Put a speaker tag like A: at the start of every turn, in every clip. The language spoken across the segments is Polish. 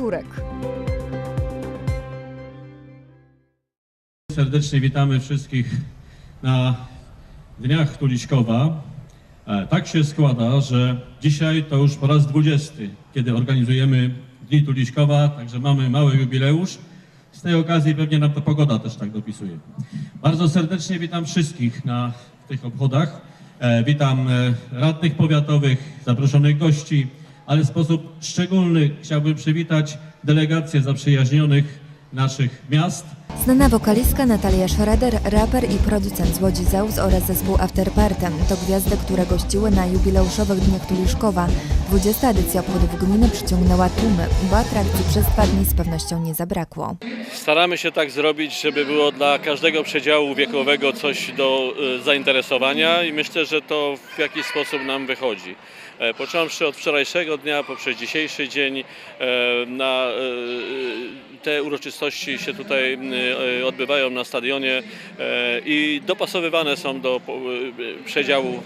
A: Turek.
B: Serdecznie witamy wszystkich na Dniach Tuliśkowa. E, Tak się składa, że dzisiaj to już po raz 20, kiedy organizujemy Dni Tuliśkowa, także mamy mały jubileusz. Z tej okazji pewnie nam to pogoda też tak dopisuje. Bardzo serdecznie witam wszystkich na tych obchodach. E, Witam e, radnych powiatowych, zaproszonych gości, ale w sposób szczególny chciałbym przywitać delegację zaprzyjaźnionych naszych miast,
A: Znana wokalistka Natalia Schrader, raper i producent z Łodzi Zeus oraz zespół Afterpartem to gwiazdy, które gościły na jubileuszowych Dniach Tuliszkowa. 20. edycja obchodów gminy przyciągnęła tłumy, bo atrakcji przez dwa dni z pewnością nie zabrakło.
C: Staramy się tak zrobić, żeby było dla każdego przedziału wiekowego coś do y, zainteresowania i myślę, że to w jakiś sposób nam wychodzi. E, Począwszy od wczorajszego dnia, poprzez dzisiejszy dzień, e, na e, te uroczystości się tutaj odbywają na stadionie i dopasowywane są do przedziału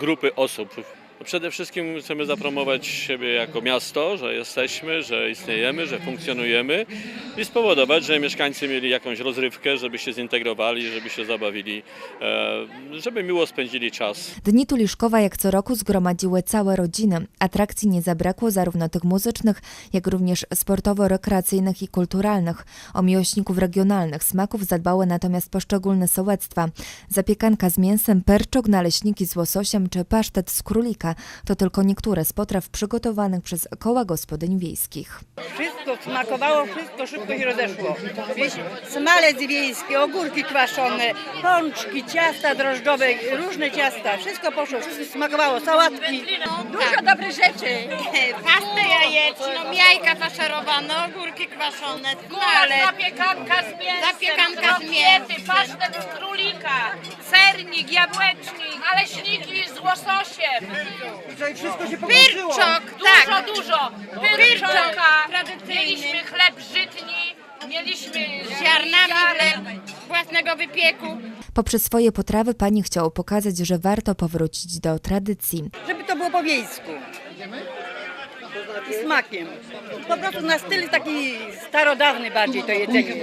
C: grupy osób. Przede wszystkim chcemy zapromować siebie jako miasto, że jesteśmy, że istniejemy, że funkcjonujemy i spowodować, że mieszkańcy mieli jakąś rozrywkę, żeby się zintegrowali, żeby się zabawili, e, żeby miło spędzili czas.
A: Dni Tuliszkowa jak co roku zgromadziły całe rodziny. Atrakcji nie zabrakło zarówno tych muzycznych, jak również sportowo-rekreacyjnych i kulturalnych. O miłośników regionalnych smaków zadbały natomiast poszczególne sołectwa. Zapiekanka z mięsem, perczok, naleśniki z łososiem czy pasztet z królika to tylko niektóre z potraw przygotowanych przez koła gospodyń wiejskich.
D: Wszystko smakowało, wszystko szybko się rozeszło. Smalec wiejski, ogórki kwaszone, pączki, ciasta drożdżowe, różne ciasta. Wszystko poszło, wszystko smakowało, sałatki.
E: Dużo dobrych rzeczy. Pastę jajeczną, jajka faszerowane, ogórki kwaszone, smalec.
F: Zapiekanka z mięsem,
E: Zapiekanka z mięsem.
F: pasztet z królika, sernik, jabłecznik, naleśniki z łososiem.
D: Wszystko się połączyło.
E: Pyrczok,
F: Dużo,
E: tak.
F: dużo.
E: Pyrczok
F: Pyrczoka, mieliśmy chleb żytni, mieliśmy
E: Ziarnami chleb własnego wypieku.
A: Poprzez swoje potrawy pani chciało pokazać, że warto powrócić do tradycji.
D: Żeby to było po wiejsku. I smakiem. Po prostu na styl taki starodawny bardziej to jedzenie.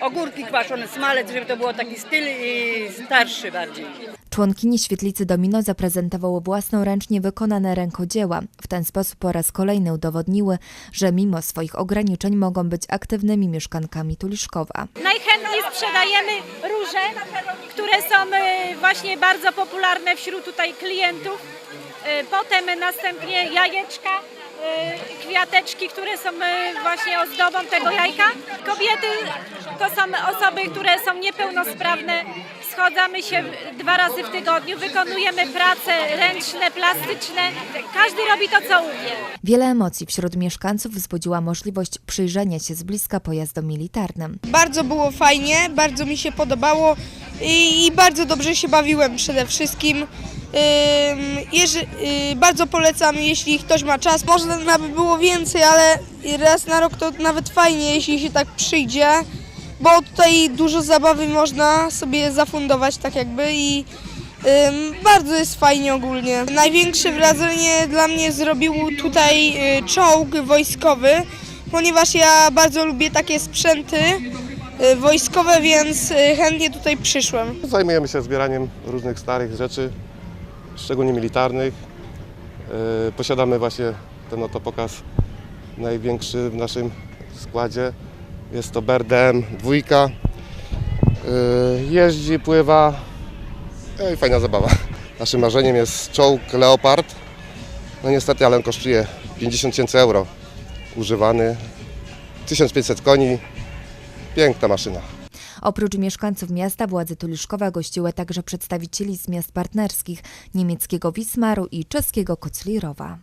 D: Ogórki kwaszone, smalec, żeby to było taki styl i starszy bardziej.
A: Członkini świetlicy Domino zaprezentowały własnoręcznie wykonane rękodzieła. W ten sposób po raz kolejny udowodniły, że mimo swoich ograniczeń mogą być aktywnymi mieszkankami Tuliszkowa.
G: Najchętniej sprzedajemy róże, które są e, właśnie bardzo popularne wśród tutaj klientów. E, Potem następnie jajeczka, e, kwiateczki, które są właśnie ozdobą tego jajka. Kobiety to są osoby, które są niepełnosprawne. Schodzamy się dwa razy w tygodniu, wykonujemy prace ręczne, plastyczne. Każdy robi to, co umie.
A: Wiele emocji wśród mieszkańców wzbudziła możliwość przyjrzenia się z bliska pojazdom militarnym.
H: Bardzo było fajnie, bardzo mi się podobało i, i bardzo dobrze się bawiłem przede wszystkim. Ym, y, bardzo polecam, jeśli ktoś ma czas. Można nawet było więcej, ale raz na rok to nawet fajnie, jeśli się tak przyjdzie, bo tutaj dużo zabawy można sobie zafundować tak jakby i ym, bardzo jest fajnie ogólnie. Największe wrażenie dla mnie zrobił tutaj y, czołg wojskowy, ponieważ ja bardzo lubię takie sprzęty y, wojskowe, więc y, chętnie tutaj przyszłem.
I: Zajmujemy się zbieraniem różnych starych rzeczy, szczególnie militarnych. Yy, Posiadamy właśnie ten oto pokaz największy w naszym składzie. Jest to BRDM dwójka. Yy, Jeździ, pływa. No i fajna zabawa. Naszym marzeniem jest czołg Leopard. No niestety, ale on kosztuje 50 tysięcy euro. Używany. 1500 koni. Piękna maszyna.
A: Oprócz mieszkańców miasta władze Tuliszkowa gościły także przedstawicieli z miast partnerskich niemieckiego Wismaru i czeskiego Koclirowa.